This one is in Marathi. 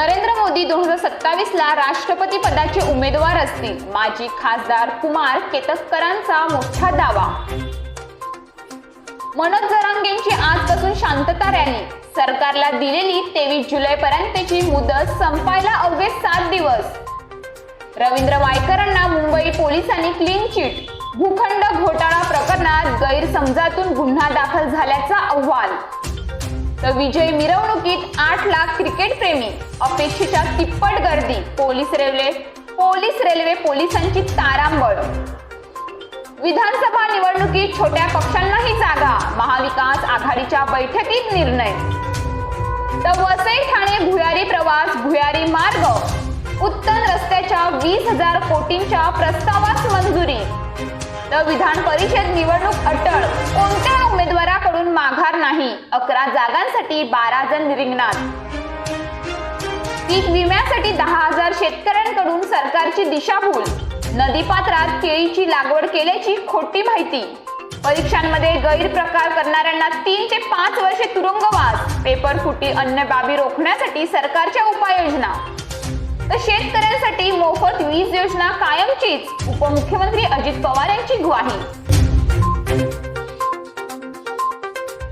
नरेंद्र मोदी दोन हजार सत्तावीस ला राष्ट्रपती पदाचे उमेदवार असतील. माजी खासदार कुमार केतकरांचा मोठा दावा. मनोज जरांगेंची आजपासून शांतता रॅली. सरकारला दिलेली तेवीस जुलै पर्यंतची मुदत संपायला अवघे सात दिवस. रवींद्र वायकरांना मुंबई पोलिसांनी क्लीन चिट भूखंड घोटाळा प्रकरणात गैरसमजातून गुन्हा दाखल झाल्याचा अहवाल. तर विजय मिरवणुकीत आठ लाख क्रिकेट प्रेमी. अपेक्षेच्या तिप्पट गर्दी. पोलीस रेल्वे पोलीस रेल्वे पोलिसांची तारांबळ. विधानसभा निवडणुकीत छोट्या पक्षांनाही जागा. महाविकास आघाडीच्या बैठकीत निर्णय. तर वसई ठाणे भुयारी प्रवास भुयारी मार्ग. उत्तम रस्त्याच्या वीस हजार कोटींच्या प्रस्तावास मंजुरी. तर विधान परिषद निवडणूक अटळ. बारा जागांसाठी बारा जण रिंगणात. पीक विम्यासाठी दहा हजार शेतकऱ्यांकडून सरकारची दिशाभूल. नदीपात्रात केळीची लागवड केल्याची खोटी माहिती. परीक्षांमध्ये गैरप्रकार करणाऱ्यांना तीन ते पाच वर्षे तुरुंगवास. पेपर फुटी अन्य बाबी रोखण्यासाठी सरकारच्या उपाययोजना. तर शेतकऱ्यांसाठी मोफत वीज योजना कायमचीच. उपमुख्यमंत्री अजित पवार यांची ग्वाही.